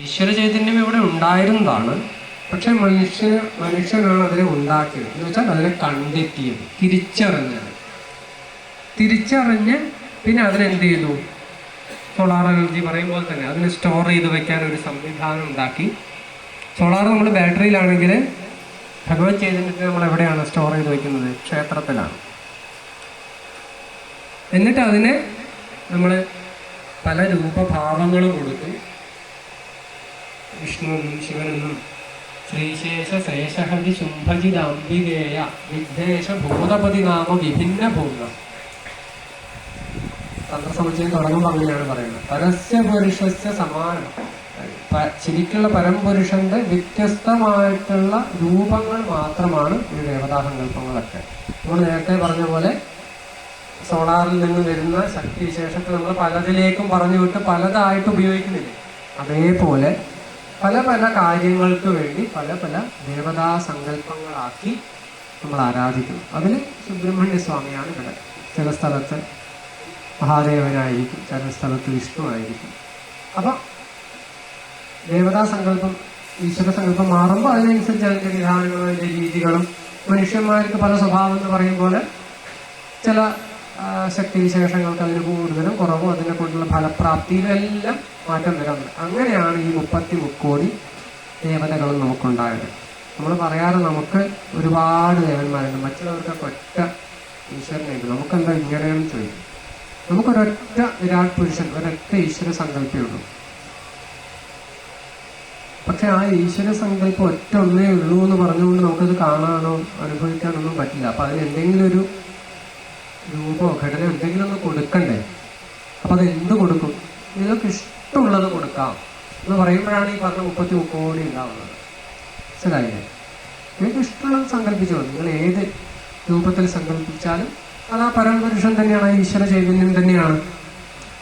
ഈശ്വര ചൈതന്യം ഇവിടെ ഉണ്ടായിരുന്നതാണ്. പക്ഷെ മനുഷ്യ മനുഷ്യനാണ് അതിനെ ഉണ്ടാക്കിയത്. എന്ന് വെച്ചാൽ അതിനെ കണ്ടെത്തിയത് തിരിച്ചറിഞ്ഞത്. തിരിച്ചറിഞ്ഞ് പിന്നെ അതിനെന്ത് ചെയ്തു? സോളാർ എനർജി പറയുമ്പോൾ തന്നെ അതിനെ സ്റ്റോർ ചെയ്ത് വെക്കാൻ ഒരു സംവിധാനം ഉണ്ടാക്കി. സോളാർ നമ്മൾ ബാറ്ററിയിലാണെങ്കിൽ ഭഗവത് ചൈതന്യത്തെ നമ്മൾ എവിടെയാണ് സ്റ്റോർ ചെയ്ത് വെക്കുന്നത്? ക്ഷേത്രത്തിലാണ്. എന്നിട്ട് അതിന് നമ്മൾ പല രൂപഭാവങ്ങളും കൊടുത്തു വിഷ്ണുവെന്നും ശിവനെന്നും ശ്രീശേഷ ശേഷഹരി ശുംഭജിതാംബികേയ വിദ്വേഷ ഭൂതപതി നാമ വിഭിന്ന ഭൂതം തന്ത്രസമുച്ചയം തുടങ്ങുമ്പോൾ അങ്ങനെയാണ് പറയുന്നത്. പരസ്യ സമാനം. ശരിക്കുള്ള പരംപുരുഷന്റെ വ്യത്യസ്തമായിട്ടുള്ള രൂപങ്ങൾ മാത്രമാണ് ഈ ദേവതാസങ്കല്പങ്ങളൊക്കെ. നമ്മൾ നേരത്തെ പറഞ്ഞ പോലെ സോളാറിൽ നിന്ന് വരുന്ന ശക്തിവിശേഷത്തെ നമ്മൾ പലതിലേക്കും പറഞ്ഞു വിട്ട് പലതായിട്ട് ഉപയോഗിക്കുന്നില്ലേ? അതേപോലെ പല പല കാര്യങ്ങൾക്ക് വേണ്ടി പല പല ദേവതാ സങ്കല്പങ്ങളാക്കി നമ്മൾ ആരാധിക്കുന്നു. അതിൽ സുബ്രഹ്മണ്യ സ്വാമിയാണ് ഇവിടെ ചില സ്ഥലത്ത് മഹാദേവനായിരിക്കും ചില സ്ഥലത്ത് വിഷ്ണു ആയിരിക്കും. അപ്പം ദേവതാ സങ്കല്പം ഈശ്വര സങ്കല്പം മാറുമ്പോൾ അതിനനുസരിച്ച് അതിന്റെ വിധാനങ്ങളും അതിന്റെ രീതികളും മനുഷ്യന്മാർക്ക് പല സ്വഭാവം എന്ന് പറയും പോലെ ചില ശക്തിവിശേഷങ്ങൾക്ക് അതിന് കൂടുതലും കുറവും അതിനെ കൊണ്ടുള്ള ഫലപ്രാപ്തിയിലെല്ലാം മാറ്റം വരുന്നത് അങ്ങനെയാണ് ഈ മുപ്പത്തി മുക്കോടി ദേവതകളും നമുക്കുണ്ടായത്. നമ്മൾ പറയാറ് നമുക്ക് ഒരുപാട് ദേവന്മാരുണ്ട്. മറ്റുള്ളവർക്കൊക്കെ ഒറ്റ ഈശ്വരനുണ്ട് നമുക്കെന്താ ഇങ്ങനെയെന്ന് ചോദിക്കും. നമുക്കൊരൊറ്റ വിരാട് പുരുഷൻ ഒരൊറ്റ ഈശ്വര സങ്കല്പമേ ഉള്ളൂ. പക്ഷെ ആ ഈശ്വര സങ്കല്പം ഒറ്റ ഒന്നേ ഉള്ളൂ എന്ന് പറഞ്ഞുകൊണ്ട് നമുക്കത് കാണാനോ അനുഭവിക്കാനൊന്നും പറ്റില്ല. അപ്പൊ അതിന് എന്തെങ്കിലും ഒരു രൂപമോ ഘടന എന്തെങ്കിലും ഒന്ന് കൊടുക്കണ്ടേ? അപ്പൊ അത് എന്ത് കൊടുക്കും? നിങ്ങൾക്ക് ഇഷ്ടമുള്ളത് കൊടുക്കാം. എന്ന് പറയുമ്പോഴാണ് ഈ പറഞ്ഞ മുപ്പത്തി മുക്കോടി ഉണ്ടാവുന്നത്. മനസ്സിലായില്ലേ? നിങ്ങൾക്ക് ഇഷ്ടമുള്ളത് സങ്കല്പിച്ചു. നിങ്ങൾ ഏത് രൂപത്തിൽ സങ്കല്പിച്ചാലും അത് ആ പരമപുരുഷൻ തന്നെയാണ് ഈശ്വര ചൈതന്യം തന്നെയാണ്.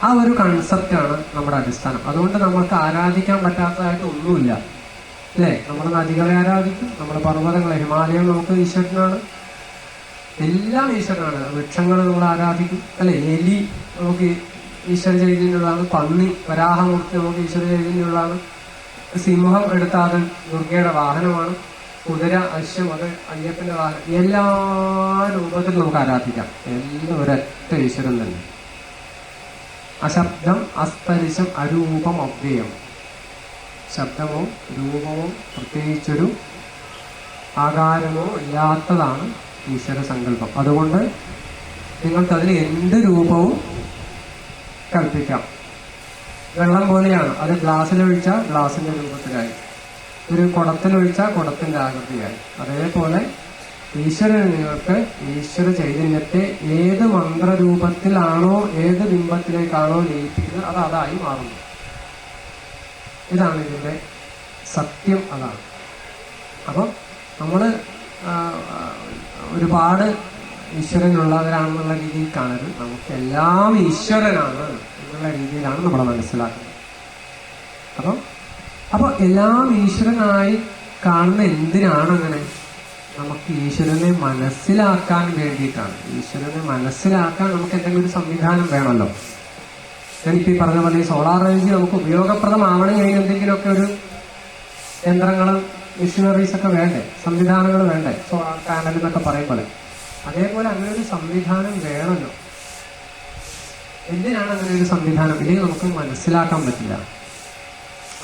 ആ ഒരു കൺസെപ്റ്റാണ് നമ്മുടെ അടിസ്ഥാനം. അതുകൊണ്ട് നമുക്ക് ആരാധിക്കാൻ പറ്റാത്തതായിട്ട് ഒന്നുമില്ല. അല്ലേ? നമ്മൾ നദികളെ ആരാധിക്കും. നമ്മുടെ പർവതങ്ങളെ ഹിമാലയം നമുക്ക് ഈശ്വരനാണ്. എല്ലാം ഈശ്വരനാണ്. വൃക്ഷങ്ങൾ നമ്മൾ ആരാധിക്കും. അല്ലെ? എലി നമുക്ക് ഈശ്വര ചൈതന്യമുള്ളതാണ്. പന്നി വരാഹമൂർത്തി നമുക്ക് ഈശ്വര ചൈതന്യമുള്ളതാണ്. സിംഹം എടുത്താൽ അത് ദുർഗയുടെ വാഹനമാണ്. കുതിര അശ്വം അത് അയ്യപ്പന്റെ വാഹനം. എല്ലാ രൂപത്തിലും നമുക്ക് ആരാധിക്കാം. എല്ലാം ഒരൊറ്റ ഈശ്വരൻ തന്നെ. അശബ്ദം അസ്തരിശം അരൂപം അവ്യയം. ശബ്ദമോ രൂപമോ പ്രത്യേകിച്ചൊരു ആകാരമോ ഇല്ലാത്തതാണ് ഈശ്വര സങ്കല്പം അതുകൊണ്ട് നിങ്ങൾക്ക് അതിന് എന്ത് രൂപവും കൽപ്പിക്കാം. വെള്ളം പോലെയാണ്. അത് ഗ്ലാസ്സിലൊഴിച്ചാൽ ഗ്ലാസിന്റെ രൂപത്തിലായി. ഒരു കുടത്തിലൊഴിച്ചാൽ കുടത്തിന്റെ ആകൃതിയായി. അതേപോലെ ഈശ്വരൻ നിങ്ങൾക്ക് ഈശ്വര ചൈതന്യത്തെ ഏത് മന്ത്രരൂപത്തിലാണോ ഏത് ബിംബത്തിലേക്കാണോ ലയിപ്പിക്കുന്നത് അത് അതായി മാറുന്നു. ഇതാണ് ഇതിന്റെ സത്യം അതാണ്. അപ്പം നമ്മൾ ഒരുപാട് ഈശ്വരനുള്ളവരാണെന്നുള്ള രീതിയിൽ കാണരുത് നമുക്ക് എല്ലാം ഈശ്വരനാണ് എന്നുള്ള രീതിയിലാണ് നമ്മൾ മനസ്സിലാക്കുന്നത്. അപ്പം അപ്പോൾ എല്ലാം ഈശ്വരനായി കാണുന്ന എന്തിനാണ് അങ്ങനെ? നമുക്ക് ഈശ്വരനെ മനസ്സിലാക്കാൻ വേണ്ടിയിട്ടാണ്. ഈശ്വരനെ മനസ്സിലാക്കാൻ നമുക്ക് എന്തെങ്കിലും ഒരു സംവിധാനം വേണമല്ലോ. ഞാനിപ്പോൾ ഈ പറഞ്ഞ പോലെ സോളാർ എനർജി നമുക്ക് ഉപയോഗപ്രദമാവണമെങ്കിൽ എന്തെങ്കിലുമൊക്കെ ഒരു യന്ത്രങ്ങളും മെഷീനറീസ് ഒക്കെ വേണ്ടേ? സംവിധാനങ്ങൾ വേണ്ടേ? സോളാർ പാനൽ എന്നൊക്കെ പറയും പോലെ. അതേപോലെ അങ്ങനെ ഒരു സംവിധാനം വേണമല്ലോ. എന്തിനാണ് അങ്ങനെ ഒരു സംവിധാനം? ഇല്ലെങ്കിൽ നമുക്ക് മനസ്സിലാക്കാൻ പറ്റില്ല.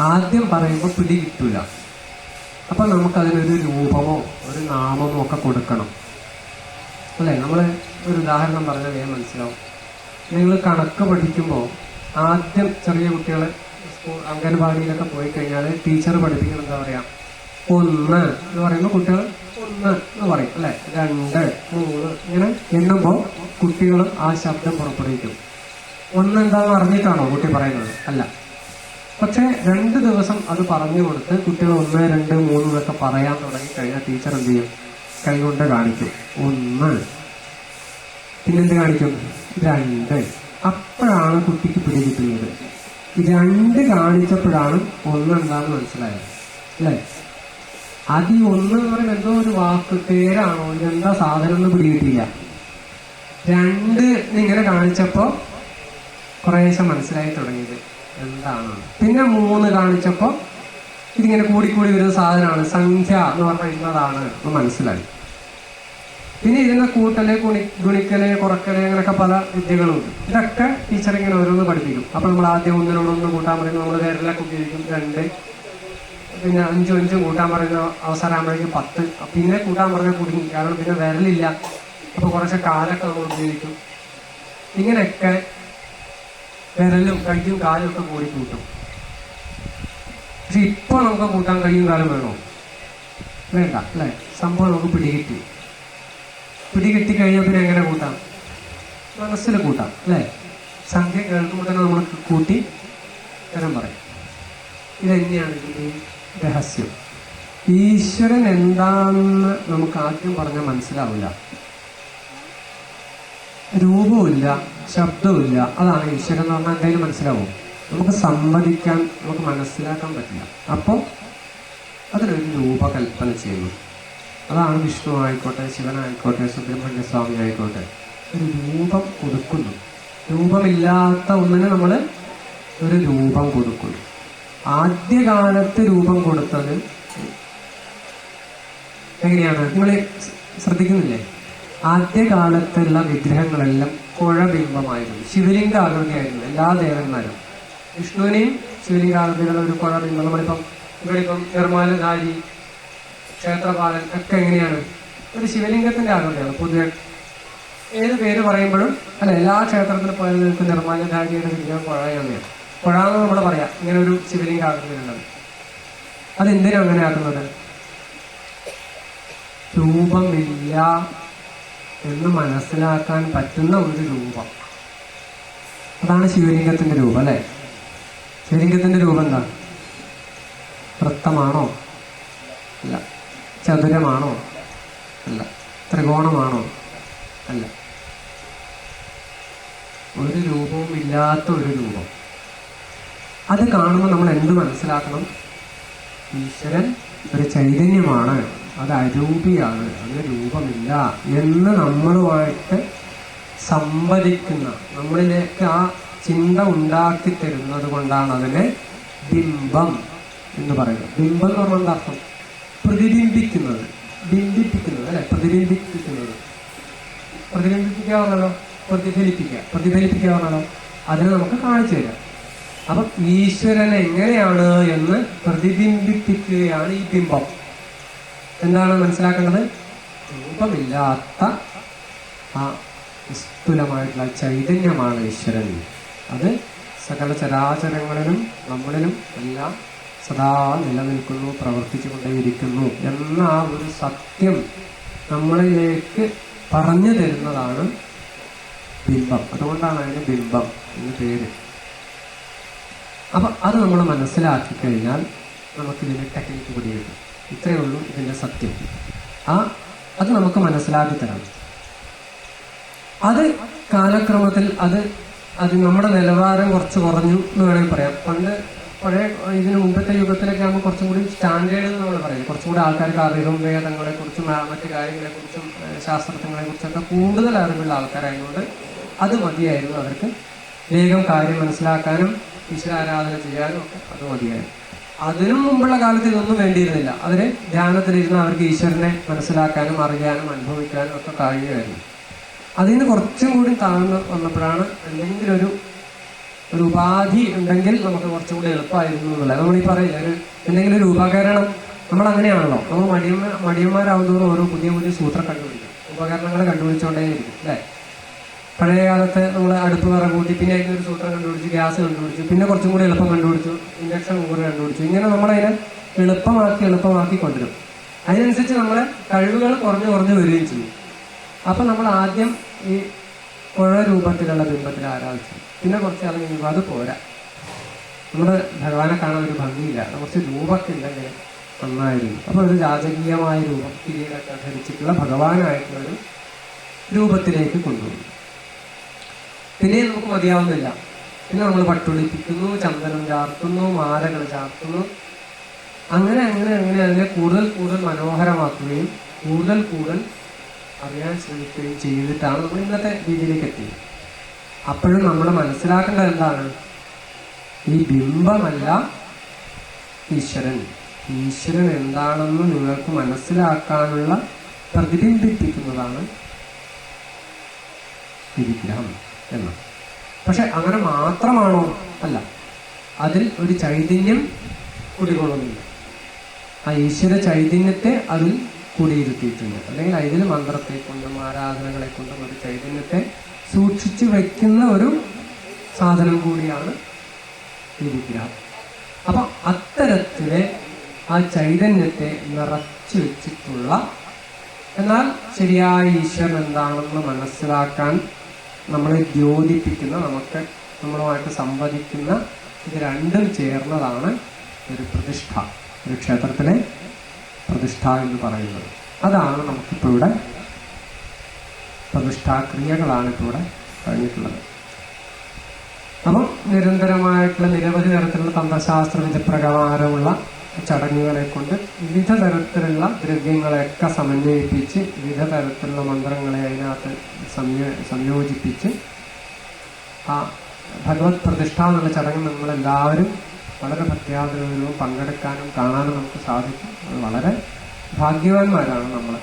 ആദ്യം പറയുമ്പോൾ പിടി കിട്ടൂല. അപ്പൊ നമുക്കതിനൊരു രൂപമോ ഒരു നാമമോ ഒക്കെ കൊടുക്കണം. അല്ലേ? നമ്മൾ ഒരു ഉദാഹരണം പറഞ്ഞാൽ വേഗം മനസ്സിലാവും. നിങ്ങൾ കണക്ക് പഠിക്കുമ്പോൾ ആദ്യം ചെറിയ കുട്ടികൾ സ്കൂൾ അംഗൻവാടിയിലൊക്കെ പോയി കഴിഞ്ഞാൽ ടീച്ചർ പഠിപ്പിക്കണം എന്താ പറയാ? ഒന്ന് എന്ന് പറയുമ്പോൾ കുട്ടികൾ ഒന്ന് എന്ന് പറയും അല്ലെ? രണ്ട് മൂന്ന് ഇങ്ങനെ എണ്ണുമ്പോൾ കുട്ടികൾ ആ ശബ്ദം പുറപ്പെടുവിക്കും. ഒന്ന് എന്താണെന്ന് അറിഞ്ഞിട്ടാണോ കുട്ടി പറയുന്നത്? അല്ല. പക്ഷെ രണ്ട് ദിവസം അത് പറഞ്ഞു കൊടുത്ത് കുട്ടികൾ ഒന്ന് രണ്ട് മൂന്ന് എന്നൊക്കെ പറയാൻ തുടങ്ങി കഴിഞ്ഞാൽ ടീച്ചർ എന്ത് ചെയ്യും? കൈകൊണ്ട് കാണിക്കും. ഒന്ന്. പിന്നെന്ത് കാണിക്കും? രണ്ട്. അപ്പോഴാണ് കുട്ടിക്ക് പിടി കിട്ടുന്നത്. രണ്ട് കാണിച്ചപ്പോഴാണ് ഒന്ന് എന്താന്ന് മനസ്സിലായത്. അല്ലേ? അത് ഒന്ന് എന്ന് പറയുന്നത് എന്തോ ഒരു വാക്ക് പേരാണോ? ഇതെന്താ സാധനം ഒന്നും പിടികിട്ടില്ല രണ്ട് ഇങ്ങനെ കാണിച്ചപ്പോ കുറേശ്ശെ മനസ്സിലായി തുടങ്ങിയത് എന്താണ് പിന്നെ മൂന്ന് കാണിച്ചപ്പോ ഇതിങ്ങനെ കൂടിക്കൂടി വരുന്ന സാധനമാണ് സംഖ്യ എന്ന് പറഞ്ഞാൽ എന്ന് മനസ്സിലായി. പിന്നെ ഇതിനെ കൂട്ടൽ കുണി ഗുണിക്കൽ കുറക്കൽ അങ്ങനെയൊക്കെ പല വിദ്യകളുണ്ട്. ഇതൊക്കെ ടീച്ചർ ഇങ്ങനെ ഓരോന്ന് പഠിപ്പിക്കും. അപ്പൊ നമ്മൾ ആദ്യം ഒന്നിനോട് ഒന്ന് കൂട്ടാൻ പറയുമ്പോൾ നമ്മൾ വിരലൊക്കെ ഉപയോഗിക്കും രണ്ട് പിന്നെ അഞ്ചും അഞ്ചും കൂട്ടാൻ പറയുന്ന അവസരമാകുമ്പോഴേക്കും പത്ത്. പിന്നെ കൂട്ടാൻ പറഞ്ഞ കുടുങ്ങി കാരണം പിന്നെ വിരലില്ല. അപ്പൊ കുറച്ച് കാലൊക്കെ നമ്മൾ ഉപയോഗിക്കും. ഇങ്ങനെയൊക്കെ വിരലും കയ്യും കാലും ഒക്കെ കൂടി കൂട്ടും. പക്ഷെ ഇപ്പൊ നമുക്ക് കൂട്ടാൻ കയ്യും കാലം വേണോ? വേണ്ട അല്ലേ? സംഭവം നമുക്ക് പിടികിട്ടി. പിടികിട്ടി കഴിഞ്ഞാൽ പിന്നെ എങ്ങനെ കൂട്ടാം? മനസ്സിൽ കൂട്ടാം അല്ലേ? സംഖ്യ കേൾക്കുമ്പോൾ തന്നെ നമ്മൾ കൂട്ടി തരം പറയും. ഇതെന്നെയാണ് ഇതിന്റെ രഹസ്യം. ഈശ്വരൻ എന്താണെന്ന് നമുക്ക് ആദ്യം പറഞ്ഞാൽ മനസ്സിലാവില്ല. രൂപമില്ല ശബ്ദമില്ല അതാണ് ഈശ്വരൻ എന്ന് പറഞ്ഞാൽ എന്തെങ്കിലും മനസ്സിലാവും. നമുക്ക് സംവദിക്കാൻ നമുക്ക് മനസ്സിലാക്കാൻ പറ്റില്ല. അപ്പോൾ അതിനൊരു രൂപകൽപ്പന ചെയ്യുന്നു. അതാണ് വിഷ്ണു ആയിക്കോട്ടെ ശിവനായിക്കോട്ടെ സുബ്രഹ്മണ്യ സ്വാമി ആയിക്കോട്ടെ. ഒരു രൂപം കൊടുക്കുന്നു. രൂപമില്ലാത്ത ഒന്നിന് നമ്മൾ ഒരു രൂപം കൊടുക്കുന്നു. ആദ്യകാലത്ത് രൂപം കൊടുത്തത് എങ്ങനെയാണ്? നിങ്ങൾ ശ്രദ്ധിക്കുന്നില്ലേ? ആദ്യകാലത്തുള്ള വിഗ്രഹങ്ങളെല്ലാം കുഴബിംബമായിരുന്നു ശിവലിംഗ ആകൃതിയായിരുന്നു എല്ലാ ദേവന്മാരും. വിഷ്ണുവിനെയും ശിവലിംഗാകൃതിയിലുള്ള ഒരു കുഴബിംബം നമ്മളിപ്പം ഇവിടിപ്പം നിർമ്മാലധാരി ക്ഷേത്രപാലൻ ഒക്കെ എങ്ങനെയാണ്? ഒരു ശിവലിംഗത്തിന്റെ ആകൃതിയാണ്. പൊതുവെ ഏത് പേര് പറയുമ്പോഴും അല്ല എല്ലാ ക്ഷേത്രത്തിലും പോയാലും നിങ്ങൾക്ക് നിർമ്മാലധാരിയുടെ വിഗ്രഹം കുഴയാണ് എന്ന് നമ്മൾ പറയാം. ഇങ്ങനെ ഒരു ശിവലിംഗ ആകൃതിയിലുള്ളത് അതെന്തിനാണ് അങ്ങനെ ആക്കുന്നത്? രൂപമില്ല എന്ന് മനസ്സിലാക്കാൻ പറ്റുന്ന ഒരു രൂപം. അതാണ് ശിവലിംഗത്തിന്റെ രൂപം അല്ലെ? ശിവലിംഗത്തിന്റെ രൂപം എന്താ? വൃത്തമാണോ? അല്ല. ചതുരമാണോ? അല്ല. ത്രികോണമാണോ? അല്ല. ഒരു രൂപവും ഇല്ലാത്ത ഒരു രൂപം. അത് കാണുമ്പോൾ നമ്മൾ എന്ത് മനസ്സിലാക്കണം? ഈശ്വരൻ ഒരു ചൈതന്യമാണ്. അത് അരൂപിയാണ്. അതിന് രൂപമില്ല എന്ന് നമ്മളുമായിട്ട് സംവദിക്കുന്ന നമ്മളിലേക്ക് ആ ചിന്ത ഉണ്ടാക്കി തരുന്നത് കൊണ്ടാണ് അതിനെ ബിംബം എന്ന് പറയുന്നത്. ബിംബം എന്ന് പറഞ്ഞാൽ എന്താ അർത്ഥം? പ്രതിബിംബിക്കുന്നത്. ബിംബിപ്പിക്കുന്നത് അല്ലെ? പ്രതിബിംബിപ്പിക്കുന്നത്. പ്രതിബിംബിപ്പിക്കുക പറഞ്ഞല്ലോ പ്രതിഫലിപ്പിക്കുക. പറഞ്ഞല്ലോ അതിനെ നമുക്ക് കാണിച്ചു തരാം. അപ്പൊ ഈശ്വരൻ എങ്ങനെയാണ് എന്ന് പ്രതിബിംബിപ്പിക്കുകയാണ് ഈ ബിംബം. എന്താണ് മനസ്സിലാക്കേണ്ടത്? രൂപമില്ലാത്ത ആ നിസ്തുലമായിട്ടുള്ള ചൈതന്യമാണ് ഈശ്വരൻ. അത് സകല ചരാചരങ്ങളിലും നമ്മളിലും എല്ലാം സദാ നിലനിൽക്കുന്നു പ്രവർത്തിച്ചു കൊണ്ടേയിരിക്കുന്നു എന്ന ആ ഒരു സത്യം നമ്മളിലേക്ക് പറഞ്ഞു തരുന്നതാണ് ബിംബം. അതുകൊണ്ടാണ് അതിന് ബിംബം എന്ന് പേര്. അപ്പൊ അത് നമ്മൾ മനസ്സിലാക്കി കഴിഞ്ഞാൽ നമുക്ക് ടെക്നിക്ക് ടെക്നിക്ക് പിടികിട്ടും ഇത്രയേ ഉള്ളൂ ഇതിന്റെ സത്യം. ആ അത് നമുക്ക് മനസ്സിലാക്കി തരാം. അത് കാലക്രമത്തിൽ അത് അത് നമ്മുടെ നിലവാരം കുറച്ച് കുറഞ്ഞു എന്ന് വേണമെങ്കിൽ പറയാം. പണ്ട് പഴയ ഇതിന് മുമ്പത്തെ യുഗത്തിലൊക്കെ ആകുമ്പോൾ കുറച്ചും കൂടി സ്റ്റാൻഡേർഡ് എന്ന് നമ്മൾ പറയും. കുറച്ചും കൂടി ആൾക്കാർക്ക് അറിവും വേദങ്ങളെ കുറിച്ചും മറ്റു കാര്യങ്ങളെ കുറിച്ചും ശാസ്ത്രജ്ഞങ്ങളെ കുറിച്ചൊക്കെ കൂടുതൽ അറിവുള്ള ആൾക്കാരായതുകൊണ്ട് അത് മതിയായിരുന്നു അവർക്ക് വേഗം കാര്യം മനസ്സിലാക്കാനും ഈശ്വരാരാധന ചെയ്യാനും ഒക്കെ അത് മതിയായിരുന്നു. അതിനും മുമ്പുള്ള കാലത്ത് ഇതൊന്നും വേണ്ടിയിരുന്നില്ല. അതിന് ധ്യാനത്തിലിരുന്ന് അവർക്ക് ഈശ്വരനെ മനസ്സിലാക്കാനും അറിയാനും അനുഭവിക്കാനും ഒക്കെ കഴിയുമായിരുന്നു അതിൽ നിന്ന് കുറച്ചും കൂടി താഴ്ന്ന് വന്നപ്പോഴാണ് എന്തെങ്കിലും ഒരു ഒരു ഉപാധി ഉണ്ടെങ്കിൽ നമുക്ക് കുറച്ചും കൂടി എളുപ്പമായിരുന്നു എന്നുള്ളത്. നമ്മൾ ഈ പറയില്ല ഒരു എന്തെങ്കിലും ഒരു ഉപകരണം നമ്മൾ അങ്ങനെയാണല്ലോ നമ്മൾ മടിയന്മാ മടിയന്മാരാവുന്നതോറും ഓരോ പുതിയ പുതിയ സൂത്രം കണ്ടുപിടിക്കും. ഉപകരണങ്ങൾ കണ്ടുപിടിച്ചുകൊണ്ടേയിരിക്കും അല്ലേ? പഴയ കാലത്ത് നമ്മൾ അടുപ്പ് വിറക് കൂട്ടി പിന്നെ ഒരു സൂത്രം കണ്ടുപിടിച്ചു ഗ്യാസ് കണ്ടുപിടിച്ചു പിന്നെ കുറച്ചും കൂടി എളുപ്പം കണ്ടുപിടിച്ചു ഇൻഡക്ഷൻ കുക്കർ കണ്ടുപിടിച്ചു. ഇങ്ങനെ നമ്മളതിനെ എളുപ്പമാക്കി എളുപ്പമാക്കി കൊണ്ടുവരും. അതിനനുസരിച്ച് നമ്മളെ കഴിവുകൾ കുറഞ്ഞു കുറഞ്ഞു വരികയും ചെയ്യും. അപ്പം നമ്മൾ ആദ്യം ഈ പുഴ രൂപത്തിലുള്ള ബിംബത്തിൽ ആരാധിച്ചു. പിന്നെ കുറച്ച് കാലം കഴിയുമ്പോൾ അത് പോരാ. നമ്മൾ ഭഗവാനെ കാണാൻ ഒരു ഭംഗിയില്ല. കുറച്ച് രൂപത്തില്ലെങ്കിൽ നന്നായിരുന്നു അപ്പോൾ ഒരു രാജകീയമായ രൂപം കിരീടൊക്കെ ധരിച്ചിട്ടുള്ള ഭഗവാനായിട്ടുള്ള ഒരു രൂപത്തിലേക്ക് കൊണ്ടുപോകും പിന്നെ നമുക്ക് മതിയാവുന്നില്ല. പിന്നെ നമ്മൾ പട്ടുളിപ്പിക്കുന്നു ചന്ദനം ചാർത്തുന്നു മാലകൾ ചാർത്തുന്നു. അങ്ങനെ അങ്ങനെ അങ്ങനെ അതിനെ കൂടുതൽ കൂടുതൽ മനോഹരമാക്കുകയും കൂടുതൽ കൂടുതൽ അറിയാൻ ശ്രമിക്കുകയും ചെയ്തിട്ടാണ് നമ്മൾ ഇന്നത്തെ രീതിയിലേക്ക് എത്തിയത്. അപ്പോഴും നമ്മൾ മനസ്സിലാക്കേണ്ടത് എന്താണ്? ഈ ബിംബമല്ല ഈശ്വരൻ. ഈശ്വരൻ എന്താണെന്ന് നിങ്ങൾക്ക് മനസ്സിലാക്കാനുള്ള പ്രതിബിംബിപ്പിക്കുന്നതാണ് വിഗ്രഹം. എന്ന്. പക്ഷെ അങ്ങനെ മാത്രമാണോ? അല്ല. അതിൽ ഒരു ചൈതന്യം കുടികൊള്ളുന്നുണ്ട് ആ ഈശ്വര ചൈതന്യത്തെ അതിൽ കുടിയിരുത്തിയിട്ടുണ്ട്. അല്ലെങ്കിൽ അതിൽ മന്ത്രത്തെ കൊണ്ടും ആരാധനകളെ കൊണ്ടും ഒരു ചൈതന്യത്തെ സൂക്ഷിച്ചു വയ്ക്കുന്ന ഒരു സാധനം കൂടിയാണ് ഈ വിഗ്രഹം. അപ്പൊ അത്തരത്തിലെ ആ ചൈതന്യത്തെ നിറച്ചു വെച്ചിട്ടുള്ള എന്നാൽ ശരിയായ ഈശ്വരൻ എന്താണെന്ന് മനസ്സിലാക്കാൻ നമ്മളെ ദ്യോതിപ്പിക്കുന്ന നമുക്ക് നമ്മളുമായിട്ട് സംവദിക്കുന്ന ഇത് രണ്ടും ചേർന്നതാണ് ഒരു പ്രതിഷ്ഠ ഒരു ക്ഷേത്രത്തിലെ പ്രതിഷ്ഠ എന്ന് പറയുന്നത്. അതാണ് നമുക്കിപ്പോൾ ഇവിടെ പ്രതിഷ്ഠാക്രിയകളാണ് ഇപ്പോൾ ഇവിടെ കഴിഞ്ഞിട്ടുള്ളത്. അപ്പം നിരന്തരമായിട്ടുള്ള നിരവധി തരത്തിലുള്ള തന്ത്രശാസ്ത്ര വിധപ്രകാരമുള്ള ചടങ്ങുകളെ കൊണ്ട് വിവിധ തരത്തിലുള്ള ദ്രവ്യങ്ങളെയൊക്കെ സമന്വയിപ്പിച്ച് വിവിധ തരത്തിലുള്ള മന്ത്രങ്ങളെ അതിനകത്ത് സംയോ സംയോജിപ്പിച്ച് ആ ഭഗവത് പ്രതിഷ്ഠ എന്നുള്ള ചടങ്ങ് നമ്മളെല്ലാവരും വളരെ ഭക്തിയാദരവും പങ്കെടുക്കാനും കാണാനും നമുക്ക് സാധിക്കും. വളരെ ഭാഗ്യവാന്മാരാണ് നമ്മൾ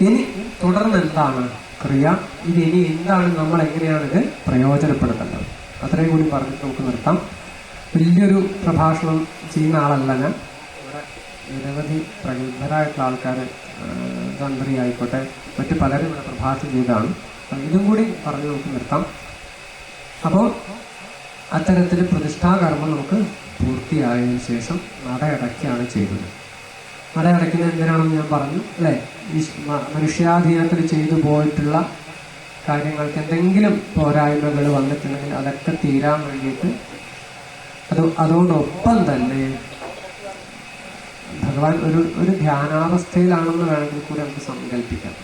ഇനി തുടർന്ന് എന്താണ് ക്രിയ? ഇത് ഇനി എന്താണ് നമ്മൾ എങ്ങനെയാണ് ഇത് പ്രയോജനപ്പെടുത്തേണ്ടത്? അത്രയും കൂടി പറഞ്ഞിട്ട് നമുക്ക് നിർത്താം. വലിയൊരു പ്രഭാഷണം ചെയ്യുന്ന ആളല്ല ഞാൻ. ഇവിടെ നിരവധി പ്രഗത്ഭരായിട്ടുള്ള ആൾക്കാർ തന്ത്രി ആയിക്കോട്ടെ മറ്റു പലരും ഇവിടെ പ്രഭാഷണം ചെയ്തതാണ്. ഇതും കൂടി പറഞ്ഞു നമുക്ക് നിർത്താം. അപ്പോൾ അത്തരത്തിൽ പ്രതിഷ്ഠാകർമ്മം നമുക്ക് പൂർത്തിയായതിനു ശേഷം നടയടയ്ക്കുകയാണ് ചെയ്തത് നടയടയ്ക്കുന്നത് എന്തിനാണെന്ന് ഞാൻ പറഞ്ഞു അല്ലേ? മനുഷ്യാധീനത്തിൽ ചെയ്തു പോയിട്ടുള്ള കാര്യങ്ങൾക്ക് എന്തെങ്കിലും പോരായ്മകൾ വന്നിട്ടുണ്ടെങ്കിൽ അതൊക്കെ തീരാൻ വേണ്ടിയിട്ട് അത് അതുകൊണ്ടൊപ്പം തന്നെ ഭഗവാൻ ഒരു ഒരു ധ്യാനാവസ്ഥയിലാണെന്ന് വേണമെങ്കിൽ കൂടി നമുക്ക് സങ്കല്പിക്കാം.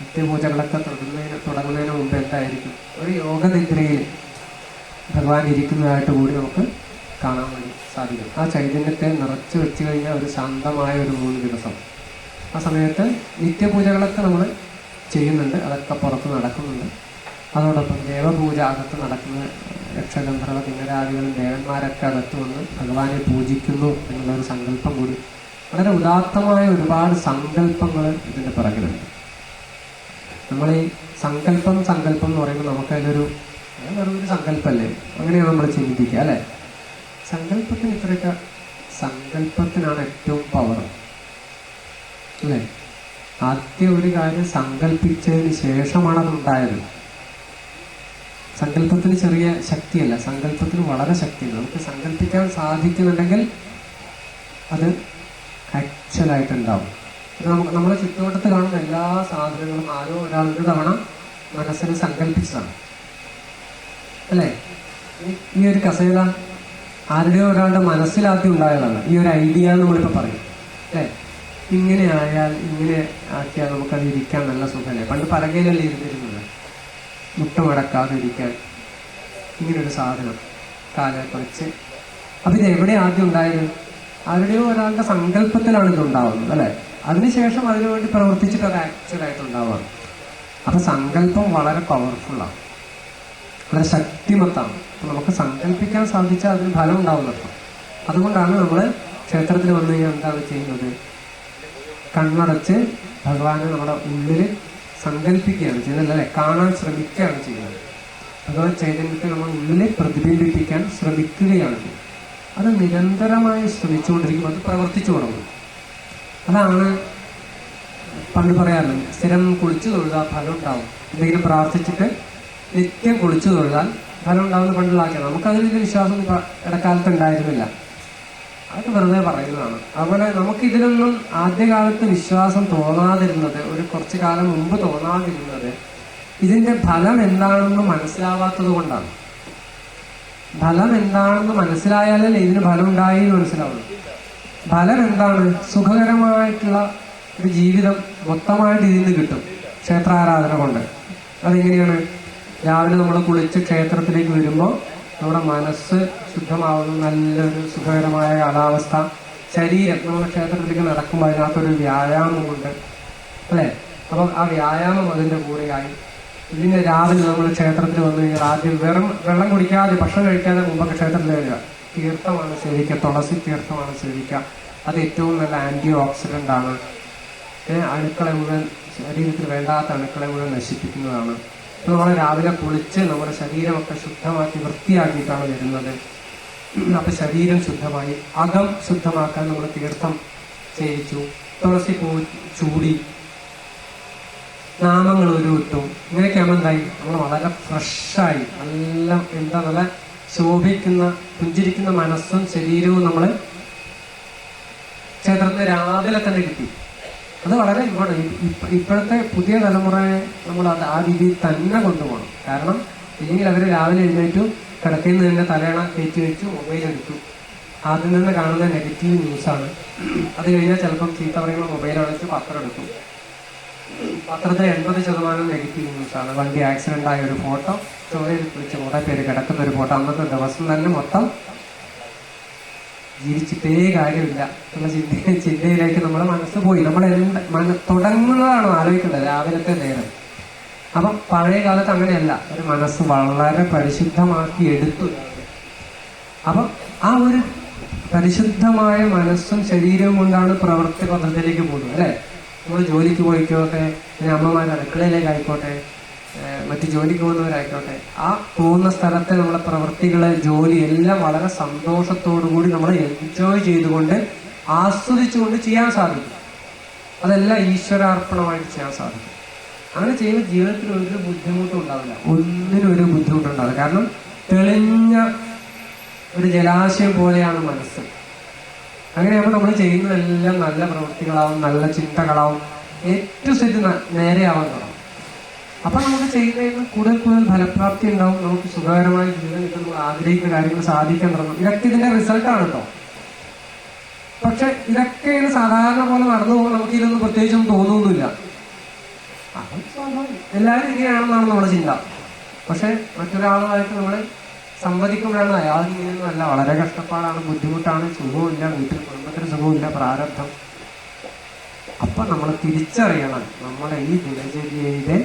നിത്യപൂജകളൊക്കെ തുടങ്ങുന്നതിന് തുടങ്ങുന്നതിന് മുമ്പ് എന്തായിരിക്കും? ഒരു യോഗനിദ്രയിൽ ഭഗവാൻ ഇരിക്കുന്നതായിട്ട് കൂടി നമുക്ക് കാണാൻ വേണ്ടി സാധിക്കും. ആ ചൈതന്യത്തെ നിറച്ചു വെച്ച് കഴിഞ്ഞാൽ ഒരു ശാന്തമായ ഒരു മൂന്ന് ദിവസം. ആ സമയത്ത് നിത്യപൂജകളൊക്കെ നമ്മൾ ചെയ്യുന്നുണ്ട്. അതൊക്കെ പുറത്ത് നടക്കുന്നുണ്ട്. അതോടൊപ്പം ദേവപൂജ അകത്ത് നടക്കുന്ന രക്ഷഗന്ധർവ കിന്നരാദികളും ദേവന്മാരൊക്കെ അകത്ത് വന്ന് ഭഗവാനെ പൂജിക്കുന്നു എന്നുള്ള ഒരു സങ്കല്പം കൂടി. വളരെ ഉദാത്തമായ ഒരുപാട് സങ്കല്പങ്ങൾ ഇതിന്റെ പിറകിലുണ്ട്. നമ്മൾ ഈ സങ്കല്പം സങ്കല്പം എന്ന് പറയുമ്പോൾ നമുക്ക് അതിലൊരു അത് വെറും ഒരു സങ്കല്പമല്ലേ? അങ്ങനെയാണ് നമ്മൾ ചിന്തിക്കുക അല്ലേ? സങ്കല്പത്തിന് ഇത്രയൊക്കെ സങ്കല്പത്തിനാണ് ഏറ്റവും പവർ അല്ലേ? ആദ്യ ഒരു കാര്യം സങ്കല്പിച്ചതിന് ശേഷമാണ് അത് ഉണ്ടായത് സങ്കല്പത്തിന് ചെറിയ ശക്തിയല്ല സങ്കല്പത്തിന് വളരെ ശക്തിയുണ്ട്. നമുക്ക് സങ്കല്പിക്കാൻ സാധിക്കുന്നുണ്ടെങ്കിൽ അത് ആക്ച്വലായിട്ടുണ്ടാവും നമുക്ക് നമ്മുടെ ചുറ്റുവട്ടത്ത് കാണുന്ന എല്ലാ സാധനങ്ങളും ആരോ ഒരാൾ ഒരു തവണ മനസ്സിനെ സങ്കല്പിച്ചതാണ്. അല്ലേ? ഈ- ഒരു കസേല ആരുടെയോ ഒരാളുടെ മനസ്സിലാദ്യം ഉണ്ടായതാണ്. ഈ ഒരു ഐഡിയ എന്ന് നമ്മളിപ്പോൾ പറയും. അല്ലേ? ഇങ്ങനെ ആയാൽ ഇങ്ങനെ ആക്കിയാൽ നമുക്കത് ഇരിക്കാൻ നല്ല സുഖമല്ലേ? പണ്ട് പറകയിലല്ലേ ഇരുന്നിരുന്നത്? മുട്ടുമടക്കാതെ ഇരിക്കാൻ ഇങ്ങനൊരു സാധനം കാലെ കുറച്ച്. അപ്പം ഇത് എവിടെ ആദ്യം ഉണ്ടായത്? ആരുടെയോ ഒരാളുടെ സങ്കല്പത്തിലാണ് ഇത് ഉണ്ടാവുന്നത് അല്ലെ? അതിനുശേഷം അതിനുവേണ്ടി പ്രവർത്തിച്ചിട്ട് അത് ആക്ച്വൽ ആയിട്ട് ഉണ്ടാവുകയാണ്. അപ്പൊ സങ്കല്പം വളരെ പവർഫുള്ളാണ് വളരെ ശക്തിമത്താണ്. നമുക്ക് സങ്കല്പിക്കാൻ സാധിച്ചാൽ അതിന് ഫലം ഉണ്ടാവുന്നർത്ഥം അതുകൊണ്ടാണ് നമ്മൾ ക്ഷേത്രത്തിൽ വന്നു കഴിഞ്ഞാൽ എന്താണ് ചെയ്യുന്നത്? കണ്ണടച്ച് ഭഗവാനെ നമ്മുടെ ഉള്ളിൽ സങ്കല്പിക്കുകയാണ് ചെയ്യുന്നത് അല്ലെ കാണാൻ ശ്രമിക്കുകയാണ് ചെയ്യുന്നത്. ഭഗവത് ചൈതന്യത്തെ നമ്മൾ ഉള്ളിൽ പ്രതിബിംബിപ്പിക്കാൻ ശ്രമിക്കുകയാണ്. അത് നിരന്തരമായി ശ്രമിച്ചുകൊണ്ടിരിക്കുമ്പോൾ അത് പ്രവർത്തിച്ചു തുടങ്ങും. അതാണ് പണ്ട് പറയാറുണ്ട് സ്ഥിരം കുളിച്ചു തൊഴുതാൽ ഫലം ഉണ്ടാവും. എന്തെങ്കിലും പ്രാർത്ഥിച്ചിട്ട് നിത്യം കുളിച്ചു തൊഴുതാൽ ഫലം ഉണ്ടാവുന്ന പണ്ടുള്ള ആക്കിയാണ് നമുക്കതിൽ വലിയ വിശ്വാസം ഇടക്കാലത്ത് ഉണ്ടായിരുന്നില്ല. അത് വെറുതെ പറയുന്നതാണ്. അതുപോലെ നമുക്ക് ഇതിലൊന്നും ആദ്യകാലത്ത് വിശ്വാസം തോന്നാതിരുന്നത് ഒരു കുറച്ചു കാലം മുമ്പ് തോന്നാതിരുന്നത് ഇതിന്റെ ഫലം എന്താണെന്ന് മനസ്സിലാവാത്തത് കൊണ്ടാണ്. ഫലം എന്താണെന്ന് മനസ്സിലായാലല്ലേ ഇതിന് ഫലം ഉണ്ടായി എന്ന് മനസ്സിലാവുള്ളൂ. ഫലം എന്താണ്? സുഖകരമായിട്ടുള്ള ഒരു ജീവിതം മൊത്തമായിട്ട് ഇതിന് കിട്ടും ക്ഷേത്രാരാധന കൊണ്ട്. അതെങ്ങനെയാണ്? രാവിലെ നമ്മൾ കുളിച്ച് ക്ഷേത്രത്തിലേക്ക് വരുമ്പോൾ നമ്മുടെ മനസ്സ് ശുദ്ധമാവുന്നു നല്ലൊരു സുഖകരമായ കാലാവസ്ഥ. ശരീരം നമ്മുടെ ക്ഷേത്രത്തിലേക്ക് നടക്കുമ്പോൾ അതിനകത്തൊരു വ്യായാമമുണ്ട് അല്ലേ? അപ്പം ആ വ്യായാമം അതിന്റെ കൂടെയായി. ഇതിന് രാവിലെ നമ്മൾ ക്ഷേത്രത്തിൽ വന്നു കഴിഞ്ഞാൽ ആദ്യം വെറും വെള്ളം കുടിക്കാതെ ഭക്ഷണം കഴിക്കാതെ മുമ്പൊക്കെ ക്ഷേത്രത്തിൽ വരിക. തീർത്ഥമാണ് സേവിക്കുക. തുളസി തീർത്ഥമാണ് സേവിക്കുക. അത് ഏറ്റവും നല്ല ആന്റി ഓക്സിഡന്റ് ആണ് അണുക്കളെ മുഴുവൻ ശരീരത്തിൽ വേണ്ടാത്ത അണുക്കളെ മുഴുവൻ നശിപ്പിക്കുന്നതാണ്. നമ്മൾ രാവിലെ കുളിച്ച് നമ്മുടെ ശരീരമൊക്കെ ശുദ്ധമാക്കി വൃത്തിയാക്കിയിട്ടാണ് വരുന്നത്. അപ്പൊ ശരീരം ശുദ്ധമായി അകം ശുദ്ധമാക്കാൻ നമ്മൾ തീർത്ഥം ചെയ്യിച്ചു. തുളസി പൂ ചൂടി നാമങ്ങൾ ഉരുവിട്ടു. ഇങ്ങനെയൊക്കെ ആകുമ്പോൾ എന്തായി? നമ്മൾ വളരെ ഫ്രഷായി നല്ല എന്താ നല്ല ശോഭിക്കുന്ന പുഞ്ചിരിക്കുന്ന മനസ്സും ശരീരവും നമ്മൾ ക്ഷേത്രത്തിന് രാവിലെ തന്നെ കിട്ടി. അത് വളരെ ഇമ്പോർട്ടന്റ് ഇപ്പോഴത്തെ പുതിയ തലമുറയെ നമ്മൾ അത് ആ രീതിയിൽ തന്നെ കൊണ്ടുപോകണം. കാരണം ഇല്ലെങ്കിൽ അവർ രാവിലെ എഴുന്നേറ്റു കിടക്കയിൽ നിന്ന് തന്നെ തലയണ കയറ്റി വെച്ചു മൊബൈൽ എടുത്തു. അതിൽ നിന്ന് കാണുന്ന നെഗറ്റീവ് ന്യൂസാണ് അത് കഴിഞ്ഞാൽ ചിലപ്പം ചീത്ത പറയുന്ന മൊബൈൽ അടച്ച് പത്രം എടുക്കും. പത്രത്തിൽ എൺപത് ശതമാനം നെഗറ്റീവ് ന്യൂസാണ് വണ്ടി ആക്സിഡന്റ് ആയ ഒരു ഫോട്ടോ ചോരയിൽ കുളിച്ച് കുറേ പേര് കിടക്കുന്ന ഒരു ഫോട്ടോ അന്നത്തെ ദിവസം തന്നെ മൊത്തം ജീവിച്ചിട്ടേ കാര്യമില്ല എന്നുള്ള ചിന്ത ചിന്തയിലേക്ക് നമ്മുടെ മനസ്സ് പോയി. നമ്മൾ തുടങ്ങുന്നതാണ് ആലോചിക്കേണ്ടത് രാവിലത്തെ നേരം. അപ്പം പഴയ കാലത്ത് അങ്ങനെയല്ല. ഒരു മനസ്സ് വളരെ പരിശുദ്ധമാക്കി എടുത്തു. അപ്പം ആ ഒരു പരിശുദ്ധമായ മനസ്സും ശരീരവും കൊണ്ടാണ് പ്രവൃത്തി പദ്ധതിയിലേക്ക് പോകുന്നത് അല്ലേ? നമ്മൾ ജോലിക്ക് പോയിക്കോട്ടെ പിന്നെ അമ്മമാർ അടുക്കളയിലേക്ക് ആയിക്കോട്ടെ മറ്റ് ജോലിക്ക് പോകുന്നവരായിക്കോട്ടെ. ആ പോകുന്ന സ്ഥലത്തെ നമ്മളെ പ്രവൃത്തികൾ ജോലി എല്ലാം വളരെ കൂടി നമ്മൾ എൻജോയ് ചെയ്തുകൊണ്ട് ആസ്വദിച്ചുകൊണ്ട് ചെയ്യാൻ സാധിക്കും. അതെല്ലാം ഈശ്വരാർപ്പണമായിട്ട് ചെയ്യാൻ സാധിക്കും. അങ്ങനെ ചെയ്യുന്ന ജീവിതത്തിൽ ഒരു ബുദ്ധിമുട്ടും ഉണ്ടാവില്ല. ഒന്നിനും ഒരു ബുദ്ധിമുട്ടുണ്ടാവില്ല കാരണം തെളിഞ്ഞ ഒരു ജലാശയം പോലെയാണ് മനസ്സ്. അങ്ങനെയാകുമ്പോൾ നമ്മൾ ചെയ്യുന്നതെല്ലാം നല്ല പ്രവൃത്തികളാവും നല്ല ചിന്തകളാവും. ഏറ്റവും നേരെയാവാൻ തുടങ്ങും അപ്പൊ നമുക്ക് ചെയ്യുന്നതിന് കൂടുതൽ കൂടുതൽ ഫലപ്രാപ്തി ഉണ്ടാവും. നമുക്ക് സുഖകരമായ ജീവിതം കിട്ടും. ആഗ്രഹിക്കുന്ന കാര്യങ്ങൾ സാധിക്കാൻ തുടങ്ങും. ഇതൊക്കെ ഇതിന്റെ റിസൾട്ടാണ് കേട്ടോ. പക്ഷെ ഇതൊക്കെ സാധാരണ പോലെ നടന്നു പോകുമ്പോൾ നമുക്ക് ഇതൊന്നും പ്രത്യേകിച്ചൊന്നും തോന്നുന്നില്ല. എല്ലാവരും ഇങ്ങനെയാണെന്നാണ് നമ്മുടെ ചിന്ത. പക്ഷെ മറ്റൊരാളുമായിട്ട് നമ്മൾ സംവദിക്കുമ്പോഴാണ് അയാൾ ഇങ്ങനെയൊന്നുമല്ല വളരെ കഷ്ടപ്പാടാണ് ബുദ്ധിമുട്ടാണ് സുഖമില്ല വീട്ടിൽ കുടുംബത്തിന് സുഖമില്ല പ്രാരബ്ധം. അപ്പൊ നമ്മൾ തിരിച്ചറിയണം. നമ്മുടെ ഈ ദിനചര്യയുടെ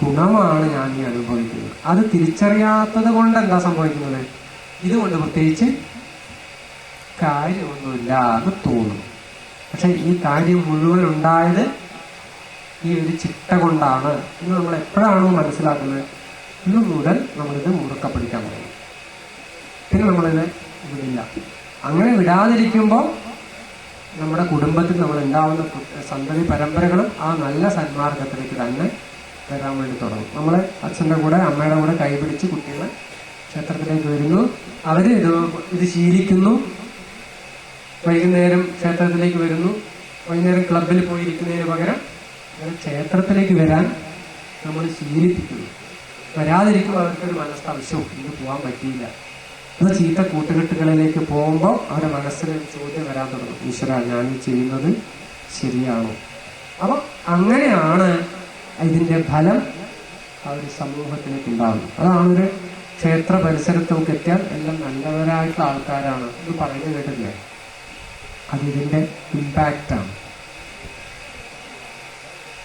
ഗുണമാണ് ഞാൻ ഈ അനുഭവിക്കുന്നത്. അത് തിരിച്ചറിയാത്തത് കൊണ്ട് എന്താ സംഭവിക്കുന്നത്. ഇതുകൊണ്ട് പ്രത്യേകിച്ച് കാര്യമൊന്നുമില്ല എന്ന് തോന്നും. പക്ഷെ ഈ കാര്യം മുഴുവൻ ഉണ്ടായത് ഈ ഒരു ചിട്ട കൊണ്ടാണ് ഇന്ന് നമ്മൾ എപ്പോഴാണോ മനസ്സിലാക്കുന്നത്. ഇന്ന് മുതൽ നമ്മളിത് മുറുക്ക പിടിക്കാൻ പിന്നെ നമ്മളിത് വിടില്ല. അങ്ങനെ വിടാതിരിക്കുമ്പോൾ നമ്മുടെ കുടുംബത്തിൽ നമ്മൾ ഉണ്ടാവുന്ന സന്തതി പരമ്പരകളും ആ നല്ല സന്മാർഗത്തിലേക്ക് തന്നെ വരാൻ വേണ്ടി തുടങ്ങും. നമ്മൾ അച്ഛന്റെ കൂടെ അമ്മയുടെ കൂടെ കൈപിടിച്ച് കുട്ടികൾ ക്ഷേത്രത്തിലേക്ക് വരുന്നു. അവർ ഇത് ഇത് ശീലിക്കുന്നു. വൈകുന്നേരം ക്ഷേത്രത്തിലേക്ക് വരുന്നു. വൈകുന്നേരം ക്ലബിൽ പോയിരിക്കുന്നതിന് പകരം ക്ഷേത്രത്തിലേക്ക് വരാൻ നമ്മൾ ശീലിപ്പിക്കുന്നു. വരാതിരിക്കുമ്പോൾ അവർക്കൊരു മനസ്സാവശ്യവും ഇന്ന് പോകാൻ പറ്റിയില്ല. അത് ചീത്ത കൂട്ടുകെട്ടുകളിലേക്ക് പോകുമ്പോൾ അവരുടെ മനസ്സിൽ ചോദ്യം വരാൻ തുടങ്ങും. ഈശ്വര ഞാൻ ചെയ്യുന്നത് ശരിയാണോ? അപ്പം അങ്ങനെയാണ് ഇതിന്റെ ഫലം ആ ഒരു സമൂഹത്തിലേക്ക് ഉണ്ടാകുന്നത് അതാണ് ഒരു ക്ഷേത്ര പരിസരത്തൊക്കെ എത്തിയാൽ എല്ലാം നല്ലവരായിട്ടുള്ള ആൾക്കാരാണ്. ഇത് പറയുന്നത് കേട്ടില്ലേ അതിതിന്റെ ഇമ്പാക്റ്റാണ്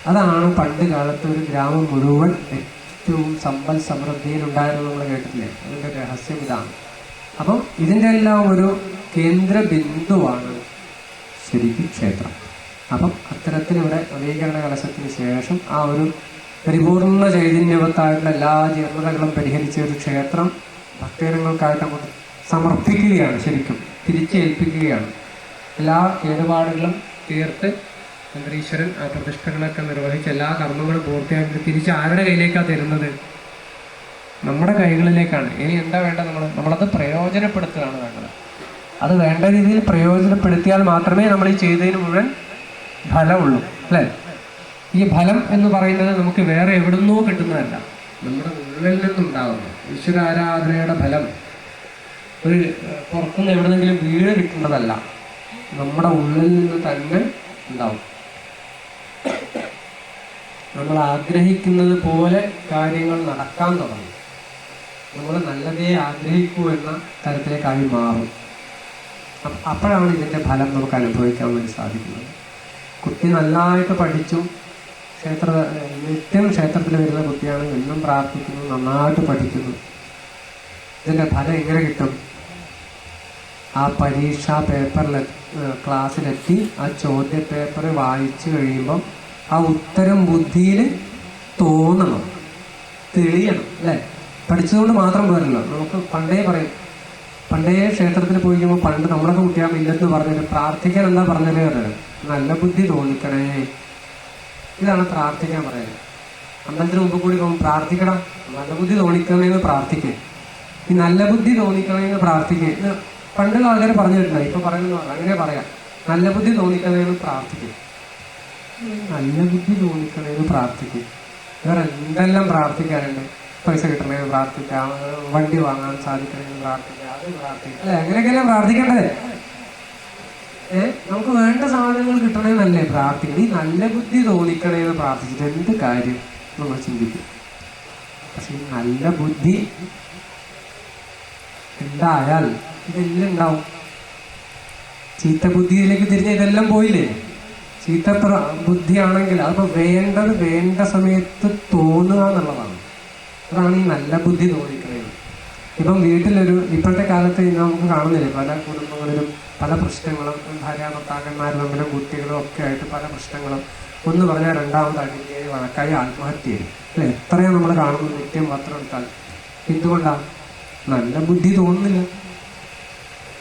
അതാണ് പണ്ട് കാലത്ത് ഒരു ഗ്രാമം മുഴുവൻ ഏറ്റവും സമ്പൽ സമൃദ്ധിയിൽ ഉണ്ടായിരുന്നു നമ്മൾ കേട്ടില്ലേ അതിന്റെ രഹസ്യം ഇതാണ്. അപ്പം ഇതിന്റെ എല്ലാം ഒരു കേന്ദ്ര ബിന്ദുവാണ് ശരിക്കും ക്ഷേത്രം. അപ്പം അത്തരത്തിലിവിടെ നവീകരണ കലശത്തിന് ശേഷം ആ ഒരു പരിപൂർണ ചൈതന്യവത്തായിട്ടുള്ള എല്ലാ ജീർണതകളും പരിഹരിച്ച ഒരു ക്ഷേത്രം ഭക്തജനങ്ങൾക്കായിട്ട് അങ്ങോട്ട് സമർപ്പിക്കുകയാണ് ശരിക്കും. തിരിച്ചേൽപ്പിക്കുകയാണ്. എല്ലാ കേടുപാടുകളും തീർത്ത് അന്തരീശ്വരൻ ആ പ്രതിഷ്ഠകളൊക്കെ നിർവഹിച്ച് എല്ലാ കർമ്മങ്ങളും പൂർത്തിയാക്കി തിരിച്ച് ആരുടെ കയ്യിലേക്കാണ് തരുന്നത്? നമ്മുടെ കൈകളിലേക്കാണ്. ഇനി എന്താ വേണ്ടത് നമ്മൾ? നമ്മളത് പ്രയോജനപ്പെടുത്തുകയാണ് വേണ്ടത്. അത് വേണ്ട രീതിയിൽ പ്രയോജനപ്പെടുത്തിയാൽ മാത്രമേ നമ്മൾ ഈ ചെയ്തതിന് മുഴുവൻ ഫലമുള്ളൂ അല്ലേ? ഈ ഫലം എന്ന് പറയുന്നത് നമുക്ക് വേറെ എവിടുന്നോ കിട്ടുന്നതല്ല. നമ്മുടെ ഉള്ളിൽ നിന്നുണ്ടാകുന്നു ഈശ്വരാരാധനയുടെ ഫലം ഒരു പുറത്തുനിന്ന് എവിടെന്നെങ്കിലും വീട് കിട്ടുന്നതല്ല. നമ്മുടെ ഉള്ളിൽ നിന്ന് തന്നെ ഉണ്ടാവും. നമ്മൾ ആഗ്രഹിക്കുന്നത് പോലെ കാര്യങ്ങൾ നടക്കാൻ തുടങ്ങും. നമ്മൾ നല്ലതേ ആഗ്രഹിക്കൂ എന്ന തരത്തിലേക്കായി മാറും. അപ്പ- അപ്പോഴാണ് ഇതിന്റെ ഫലം നമുക്ക് അനുഭവിക്കാൻ വേണ്ടി സാധിക്കുന്നത്. കുട്ടി നന്നായിട്ട് പഠിച്ചു ക്ഷേത്ര നിത്യം ക്ഷേത്രത്തിൽ വരുന്ന കുട്ടിയാണ് എന്നും പ്രാർത്ഥിക്കുന്നു നന്നായിട്ട് പഠിക്കുന്നു. ഇതിന്റെ ഫലം എങ്ങനെ കിട്ടും? ആ പരീക്ഷാ പേപ്പറിൽ ക്ലാസ്സിലെത്തി ആ ചോദ്യ പേപ്പർ വായിച്ചു കഴിയുമ്പോൾ ആ ഉത്തരം ബുദ്ധിയിൽ തോന്നണം തെളിയണം അല്ലേ? പഠിച്ചതുകൊണ്ട് മാത്രം പോരല്ലോ. നമുക്ക് പണ്ടേ പറയും പണ്ടേ ക്ഷേത്രത്തിൽ പോയി കഴിയുമ്പോൾ പണ്ട് നമ്മളൊക്കെ കുട്ടിയാകുമ്പോൾ ഇല്ലെന്ന് പറഞ്ഞത്. പ്രാർത്ഥിക്കാൻ എന്താ പറഞ്ഞത്? നല്ല ബുദ്ധി തോന്നിക്കണേ. ഇതാണ് പ്രാർത്ഥിക്കാൻ പറയുന്നത്. അമ്പലത്തിന് മുമ്പ് കൂടി പോകുമ്പോൾ പ്രാർത്ഥിക്കണം. നല്ല ബുദ്ധി തോന്നിക്കണമെന്ന് പ്രാർത്ഥിക്കേ. ഈ നല്ല ബുദ്ധി തോന്നിക്കണമെന്ന് പ്രാർത്ഥിക്കേ. ഇത് പണ്ടുള്ള ആൾക്കാർ പറഞ്ഞു തരുന്നത് ഇപ്പൊ പറയുന്നത് അങ്ങനെ പറയാം. നല്ല ബുദ്ധി തോന്നിക്കണമെന്ന് പ്രാർത്ഥിക്കേ. നല്ല ബുദ്ധി തോന്നിക്കണമെന്ന് പ്രാർത്ഥിക്കേ. വേറെ എന്തെല്ലാം പ്രാർത്ഥിക്കാറുണ്ട് പൈസ കിട്ടണേന്ന് പ്രാർത്ഥിക്കാം. വണ്ടി വാങ്ങാൻ സാധിക്കണേന്ന് പ്രാർത്ഥിക്കാം പ്രാർത്ഥിക്കാം. അല്ലെ? അങ്ങനെയൊക്കെയല്ലേ പ്രാർത്ഥിക്കേണ്ടത്? ഏഹ് നമുക്ക് വേണ്ട സാധനങ്ങൾ കിട്ടണേന്നല്ലേ പ്രാർത്ഥിക്കണം. ഈ നല്ല ബുദ്ധി തോന്നിക്കണേന്ന് പ്രാർത്ഥിച്ചിട്ട് എന്ത് കാര്യം നമ്മൾ ചിന്തിക്കും. പക്ഷെ ഈ നല്ല ബുദ്ധി ഉണ്ടായാൽ ഇതെല്ലാം ഉണ്ടാവും ചീത്ത ബുദ്ധിയിലേക്ക് തിരിഞ്ഞ ഇതെല്ലാം പോയില്ലേ? ചീത്ത ബുദ്ധിയാണെങ്കിൽ അപ്പൊ വേണ്ടത് വേണ്ട സമയത്ത് തോന്നുക എന്നുള്ളതാണ്. അതാണ് ഈ നല്ല ബുദ്ധി തോന്നിക്കുന്നത്. ഇപ്പം വീട്ടിലൊരു ഇപ്പോഴത്തെ കാലത്ത് നമുക്ക് കാണുന്നില്ലേ പല കുടുംബങ്ങളിലും പല പ്രശ്നങ്ങളും ഭാര്യ ഭർത്താക്കന്മാർ തമ്മിലും കുട്ടികളും ഒക്കെ ആയിട്ട് പല പ്രശ്നങ്ങളും. ഒന്ന് പറഞ്ഞാൽ രണ്ടാമത് അടിക്കുകയും വഴക്കായി ആത്മഹത്യ ചെയ്യും അല്ലെ? എത്രയോ നമ്മൾ കാണുന്നു നിത്യം പത്രം എടുത്താൽ. എന്തുകൊണ്ടാണ് നല്ല ബുദ്ധി തോന്നുന്നില്ല.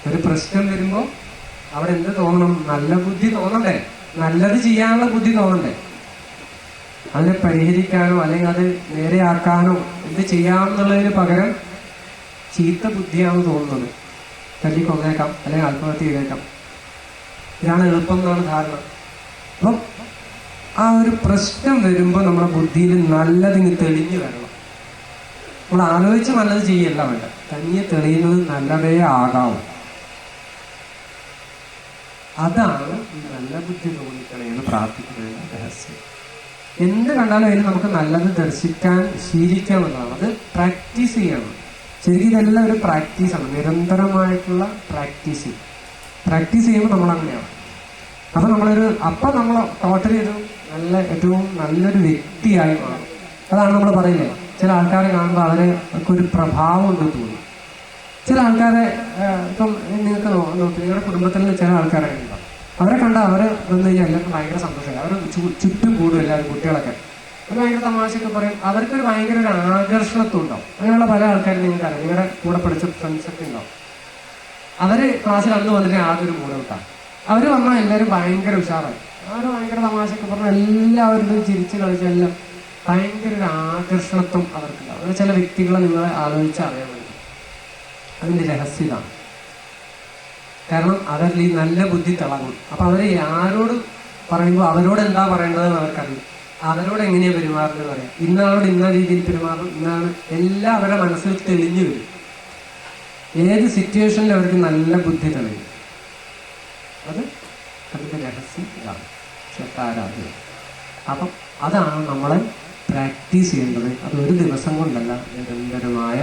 ഒരു പ്രശ്നം വരുമ്പോൾ അവിടെ എന്ത് തോന്നണം? നല്ല ബുദ്ധി തോന്നണ്ടേ? നല്ലത് ചെയ്യാനുള്ള ബുദ്ധി തോന്നണ്ടേ? അതിനെ പരിഹരിക്കാനോ അല്ലെങ്കിൽ അത് നേരെയാക്കാനോ എന്ത് ചെയ്യാമെന്നുള്ളതിന് പകരം ചീത്ത ബുദ്ധിയാണ് തോന്നുന്നത്. തല്ലി കൊന്നേക്കാം അല്ലെങ്കിൽ ആത്മഹത്യ ചെയ്തേക്കാം. ഇതാണ് എളുപ്പം എന്നാണ് ധാരണ. അപ്പം ആ ഒരു പ്രശ്നം വരുമ്പോൾ നമ്മുടെ ബുദ്ധിയിൽ നല്ലതിങ്ങ് തെളിഞ്ഞു വരണം. നമ്മൾ ആലോചിച്ച് നല്ലത് ചെയ്യല്ല വേണ്ട. തനിയെ തെളിയുന്നത് നല്ലതേ ആകാവും. അതാണ് നല്ല ബുദ്ധി തോന്നിക്കണേന്ന് പ്രാർത്ഥിക്കുന്നതിന്റെ രഹസ്യം. എന്ത് കണ്ടാലും അതിന് നമുക്ക് നല്ലത് ദർശിക്കാൻ ശീലിക്കാമെന്നാണ് അത് പ്രാക്ടീസ് ചെയ്യണം. ശരിക്കും ഇതെല്ലാം ഒരു പ്രാക്ടീസാണ് നിരന്തരമായിട്ടുള്ള പ്രാക്ടീസ്. പ്രാക്ടീസ് ചെയ്യുമ്പോൾ നമ്മൾ അങ്ങനെയാണ്. അപ്പൊ നമ്മളൊരു അപ്പൊ നമ്മൾ ടോട്ടലി ഒരു നല്ല ഏറ്റവും നല്ലൊരു വ്യക്തിയായി മാറും. അതാണ് നമ്മൾ പറയുന്നത് ചില ആൾക്കാരെ കാണുമ്പോൾ അവരെ ഒക്കെ ഒരു പ്രഭാവം ഉണ്ട് തോന്നും. ചില ആൾക്കാരെ ഇപ്പം നിങ്ങൾക്ക് നോക്കി നിങ്ങളുടെ കുടുംബത്തിൽ ചില ആൾക്കാരെ ഉണ്ടാവും അവരെ കണ്ട അവരെ വന്നു കഴിഞ്ഞാൽ എല്ലാവർക്കും ഭയങ്കര സന്തോഷമായി അവർ ചുറ്റും കൂടും എല്ലാവരും കുട്ടികളൊക്കെ. അത് ഭയങ്കര തമാശയൊക്കെ പറയും. അവർക്കൊരു ഭയങ്കര ഒരു ആകർഷണത്തുണ്ടാവും അങ്ങനെയുള്ള പല ആൾക്കാരും നിങ്ങൾക്ക് അറിയാം. നിങ്ങളുടെ കൂടെ പഠിച്ച ഫ്രണ്ട്സ് ഒക്കെ ഉണ്ടാവും. അവർ ക്ലാസ്സിൽ അന്ന് വന്നിട്ട് ആകെ ഒരു മൂടൗട്ടാണ്. അവർ വന്നാൽ എല്ലാവരും ഭയങ്കര ഉഷാറായി. അവർ ഭയങ്കര തമാശയൊക്കെ പറഞ്ഞ എല്ലാവരും ചിരിച്ച് കളിച്ചെല്ലാം ഭയങ്കര ഒരു ആകർഷണത്വം അവർക്കുണ്ടാവും. ചില വ്യക്തികളെ നിങ്ങളെ ആലോചിച്ച് അറിയാൻ വേണ്ടി. അതിന്റെ രഹസ്യം ഇതാണ്. കാരണം അവരിൽ ഈ നല്ല ബുദ്ധി തിളങ്ങും. അപ്പൊ അവർ ആരോട് പറയുമ്പോൾ അവരോട് എന്താ പറയേണ്ടതെന്ന് അവർക്കറിയും അവരോട് എങ്ങനെയാ പെരുമാറുന്നത് പറയാം. ഇന്നാളോട് ഇന്ന രീതിയിൽ പെരുമാറും. ഇന്നാണ് എല്ലാം അവരുടെ മനസ്സിൽ തെളിഞ്ഞു വരും. ഏത് സിറ്റുവേഷനിലും അവർക്ക് നല്ല ബുദ്ധി തെളിയും. അത് അതിന്റെ രഹസ്യം ഇതാണ്. ക്ഷേത്രാരാധന അപ്പം അതാണ് നമ്മളെ പ്രാക്ടീസ് ചെയ്യേണ്ടത്. അത് ഒരു ദിവസം കൊണ്ടല്ല നിരന്തരമായ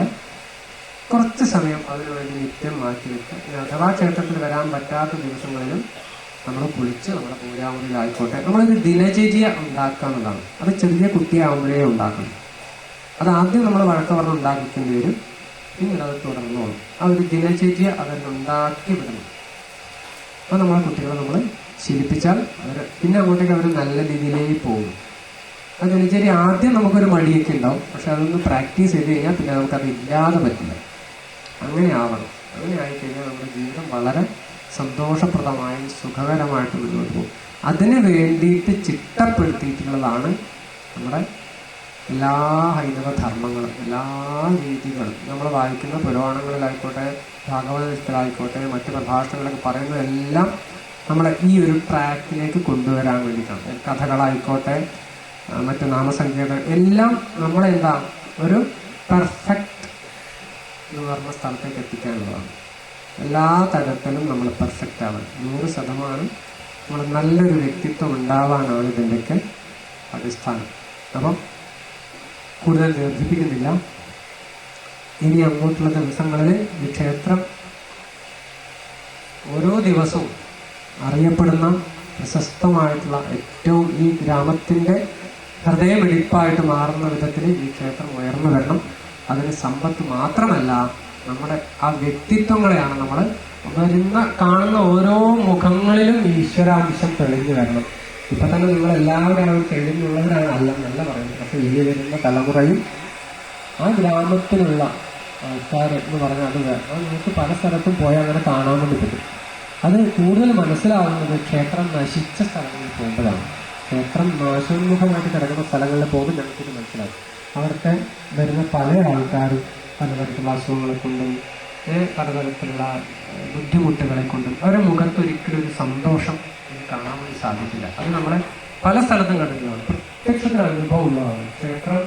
കുറച്ച് സമയം അതിനു വേണ്ടി നിത്യം മാറ്റി വെക്കുക അഥവാ ക്ഷേത്രത്തിൽ വരാൻ പറ്റാത്ത ദിവസങ്ങളിലും നമ്മൾ കുളിച്ച് നമ്മുടെ പൂജാമുറിയിലായിക്കോട്ടെ നമ്മളൊരു ദിനചര്യ ഉണ്ടാക്കുക എന്നുള്ളതാണ്. അത് ചെറിയ കുട്ടിയാവുമ്പോഴേ ഉണ്ടാക്കണം. അത് ആദ്യം നമ്മൾ വഴക്ക പറഞ്ഞ് ഉണ്ടാക്കിക്കേണ്ടി വരും. പിന്നീട് അത് തുടർന്നോളും ആ ഒരു ദിനചര്യ അതെല്ലാം വിടണം. അപ്പം നമ്മളെ കുട്ടികളെ നമ്മൾ ശീലിപ്പിച്ചാൽ അവർ പിന്നെ അങ്ങോട്ടേക്ക് അവർ നല്ല രീതിയിലേക്ക് പോകും. ആ ദിനചര്യ ആദ്യം നമുക്കൊരു മടിയൊക്കെ ഉണ്ടാവും. പക്ഷെ അതൊന്ന് പ്രാക്ടീസ് ചെയ്ത് കഴിഞ്ഞാൽ പിന്നെ നമുക്കത് ഇല്ലാതെ പറ്റില്ല. അങ്ങനെ ആവണം അങ്ങനെ ആയിക്കഴിഞ്ഞാൽ നമ്മുടെ ജീവിതം വളരെ സന്തോഷപ്രദമായും സുഖകരമായിട്ട് മുന്നോട്ട് പോകും. അതിന് വേണ്ടിയിട്ട് ചിട്ടപ്പെടുത്തിയിട്ടുള്ളതാണ് നമ്മുടെ എല്ലാ ഹൈന്ദവ ധർമ്മങ്ങളും എല്ലാ രീതികളും. നമ്മൾ വായിക്കുന്ന പുരാണങ്ങളിലായിക്കോട്ടെ ഭാഗവതത്തിലായിക്കോട്ടെ മറ്റ് പ്രഭാഷണങ്ങളൊക്കെ പറയുന്നതെല്ലാം നമ്മളെ ഈ ഒരു ട്രാക്കിലേക്ക് കൊണ്ടുവരാൻ വേണ്ടിയിട്ടാണ്. കഥകളായിക്കോട്ടെ മറ്റ് നാമസംഖ്യകൾ എല്ലാം നമ്മളെന്താ ഒരു പെർഫെക്റ്റ് എന്ന് പറഞ്ഞ സ്ഥലത്തേക്ക് എത്തിക്കാനുള്ളതാണ് എല്ലാ തരത്തിലും നമ്മൾ പെർഫെക്റ്റ് ആവണം നൂറ് ശതമാനം നമ്മൾ നല്ലൊരു വ്യക്തിത്വം ഉണ്ടാവാനാണ് ഇതിന്റെയൊക്കെ അടിസ്ഥാനം. അപ്പം കൂടുതൽ ദീർഘിപ്പിക്കുന്നില്ല. ഇനി അങ്ങോട്ടുള്ള ദിവസങ്ങളിൽ ഈ ക്ഷേത്രം ഓരോ ദിവസവും അറിയപ്പെടുന്ന പ്രശസ്തമായിട്ടുള്ള ഏറ്റവും ഈ ഗ്രാമത്തിന്റെ ഹൃദയമിടിപ്പായിട്ട് മാറുന്ന വിധത്തിൽ ഈ ക്ഷേത്രം ഉയർന്നു വരണം. അതിന് സമ്പത്ത് മാത്രമല്ല നമ്മുടെ ആ വ്യക്തിത്വങ്ങളെയാണ് നമ്മൾ വരുന്ന കാണുന്ന ഓരോ മുഖങ്ങളിലും ഈശ്വരാംശം തെളിഞ്ഞു വരണം. ഇപ്പൊ തന്നെ നിങ്ങൾ എല്ലാവരും തെളിഞ്ഞുള്ളവരാണ് അല്ലെന്നല്ല പറയുന്നത്. പക്ഷെ ഇനി വരുന്ന തലമുറയും ആ ഗ്രാമത്തിലുള്ള ആൾക്കാർ എന്ന് പറഞ്ഞാൽ അത് വേണം നിങ്ങൾക്ക് പല സ്ഥലത്തും പോയാൽ അങ്ങനെ കാണാൻ വേണ്ടി പറ്റും. അത് കൂടുതൽ മനസ്സിലാവുന്നത് ക്ഷേത്രം നശിച്ച സ്ഥലങ്ങളിൽ പോകുമ്പോഴാണ്. ക്ഷേത്രം നാശോന്മുഖമായിട്ട് കിടക്കുന്ന സ്ഥലങ്ങളിൽ പോകുമ്പോൾ ഞങ്ങൾക്കിത് മനസ്സിലാവും അവിടുത്തെ വരുന്ന പല ആൾക്കാരും പലതരത്തിലുള്ള അസുഖങ്ങളെ കൊണ്ടും പലതരത്തിലുള്ള ബുദ്ധിമുട്ടുകളെ കൊണ്ടും അവരുടെ മുഖത്ത് ഒരിക്കലും ഒരു സന്തോഷം കാണാൻ വേണ്ടി സാധിക്കില്ല. അത് നമ്മളെ പല സ്ഥലത്തും കണ്ടിട്ടുള്ളതാണ്. പ്രത്യക്ഷത്തിന് അനുഭവം ഉള്ളതാണ്. ക്ഷേത്രം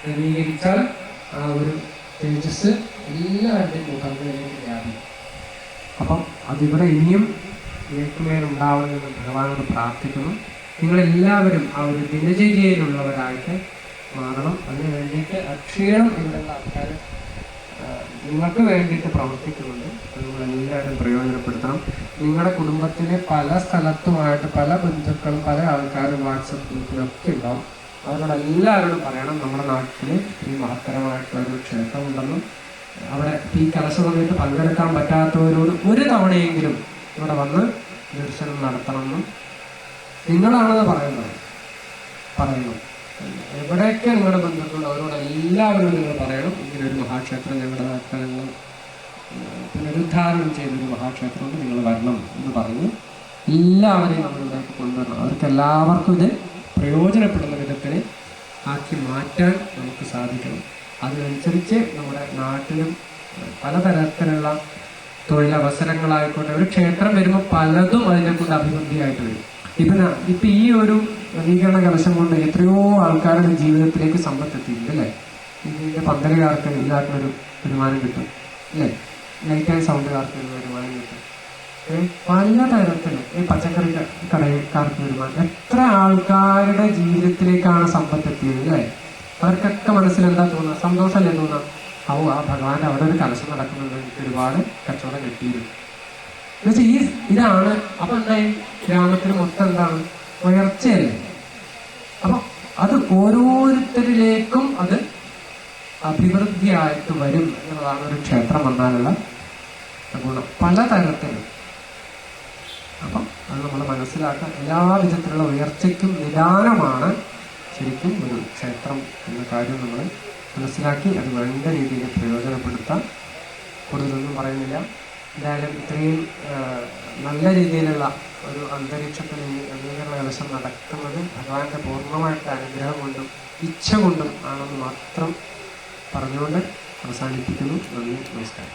ക്രമീകരിച്ചാൽ ആ ഒരു തേജസ് എല്ലാവരുടെയും മുഖങ്ങളിലേക്ക് വ്യാപിക്കും. അപ്പം അതിവിടെ ഇനിയും ഏറ്റുമേലുണ്ടാവണമെന്ന് ഭഗവാനോട് പ്രാർത്ഥിക്കുന്നു. നിങ്ങളെല്ലാവരും ആ ഒരു ദിനചര്യയിലുള്ളവരായിട്ട് മാറണം. അതിന് വേണ്ടിയിട്ട് അക്ഷീണം ഇല്ലെന്ന ആൾക്കാർ നിങ്ങൾക്ക് വേണ്ടിയിട്ട് പ്രവർത്തിക്കുന്നുണ്ട്. അത് നിങ്ങളെല്ലാവരും പ്രയോജനപ്പെടുത്തണം. നിങ്ങളുടെ കുടുംബത്തിലെ പല സ്ഥലത്തുമായിട്ട് പല ബന്ധുക്കളും പല ആൾക്കാരും വാട്സപ്പ് ഗ്രൂപ്പിലൊക്കെ ഉണ്ടാവും. അവരോട് എല്ലാവരോടും പറയണം നമ്മുടെ നാട്ടിൽ ഈ മഹത്തരമായിട്ടുള്ള ഒരു ക്ഷേത്രമുണ്ടെന്നും അവിടെ ഈ കലശ സമയത്ത് പങ്കെടുക്കാൻ പറ്റാത്തവരോട് ഒരു തവണയെങ്കിലും ഇവിടെ വന്ന് ദർശനം നടത്തണമെന്നും നിങ്ങളാണത് പറയുന്നത്. പറയുന്നു. എവിടെയൊക്കെ നിങ്ങളുടെ ബന്ധുക്കളുണ്ട് അവരോട് എല്ലാവരോടും നിങ്ങൾ പറയണം. ഇങ്ങനെ ഒരു മഹാക്ഷേത്രം ഞങ്ങളുടെ നാട്ടിൽ ഞങ്ങൾ പുനരുദ്ധാരണം ചെയ്തൊരു മഹാക്ഷേത്രമുണ്ട്. നിങ്ങൾ വരണം എന്ന് പറഞ്ഞ് എല്ലാവരെയും നമ്മളിവിടേക്ക് കൊണ്ടുവരണം. അവർക്ക് എല്ലാവർക്കും ഇത് പ്രയോജനപ്പെടുന്ന വിധത്തിൽ ആക്കി മാറ്റാൻ നമുക്ക് സാധിക്കണം. അതിനനുസരിച്ച് നമ്മുടെ നാട്ടിലും പലതരത്തിലുള്ള തൊഴിലവസരങ്ങളായിക്കോട്ടെ ഒരു ക്ഷേത്രം വരുമ്പോൾ പലതും അതിനെ കൊണ്ട് അഭിവൃദ്ധിയായിട്ട് വരും. ഇപ്പൊ ന- ഇപ്പൊ ഈ ഒരു നവീകരണ കലശം കൊണ്ട് എത്രയോ ആൾക്കാരുടെ ജീവിതത്തിലേക്ക് സമ്പത്ത് എത്തിയിട്ടുണ്ട് അല്ലേ ഇതിന്റെ പന്തലുകാർക്ക് എല്ലാവർക്കും വരുമാനം കിട്ടും അല്ലേ? ലൈറ്റ് ആൻഡ് സൗണ്ടുകാർക്ക് ഒരു വരുമാനം കിട്ടും. പല തരത്തിലും ഈ പച്ചക്കറി കടയക്കാർക്ക് വരുമാനം. എത്ര ആൾക്കാരുടെ ജീവിതത്തിലേക്കാണ് സമ്പത്ത് എത്തിയത് അല്ലേ? അവർക്കൊക്കെ മനസ്സിൽ എന്താ തോന്നുക സന്തോഷമല്ലേ തോന്നുക ഔ ആ ഭഗവാന്റെ അവിടെ ഒരു കലശം നടക്കുന്നുണ്ട് എനിക്ക് ഒരുപാട് കച്ചവടം കിട്ടിയിരുന്നു എന്നുവെച്ചാൽ ഈ ഇതാണ്. അപ്പൊ എന്തായി? ഗ്രാമത്തിന് മൊത്തം എന്താണ്? ഉയർച്ചയല്ലേ? അപ്പൊ അത് ഓരോരുത്തരിലേക്കും അത് അഭിവൃദ്ധിയായിട്ട് വരും എന്നുള്ളതാണ് ഒരു ക്ഷേത്രം വന്നാലുള്ള ഗുണം. പലതരത്തിലും. അപ്പം അത് നമ്മൾ മനസ്സിലാക്കാൻ എല്ലാ വിധത്തിലുള്ള ഉയർച്ചയ്ക്കും നിദാനമാണ് ശരിക്കും ഒരു ക്ഷേത്രം എന്ന കാര്യം നമ്മൾ മനസ്സിലാക്കി അത് വേണ്ട രീതിയിൽ പ്രയോജനപ്പെടുത്താം കൂടുതലൊന്നും പറയുന്നില്ല. എന്തായാലും ഇത്രയും നല്ല രീതിയിലുള്ള ഒരു അന്തരീക്ഷത്തിൽ ഈ അംഗീകരണ കലശം നടക്കുന്നത് ഭഗവാന്റെ പൂർണമായിട്ട് അനുഗ്രഹം കൊണ്ടും ഇച്ഛ കൊണ്ടും ആണെന്ന് മാത്രം പറഞ്ഞുകൊണ്ട് അവസാനിപ്പിക്കുന്നു. നന്ദി നമസ്കാരം.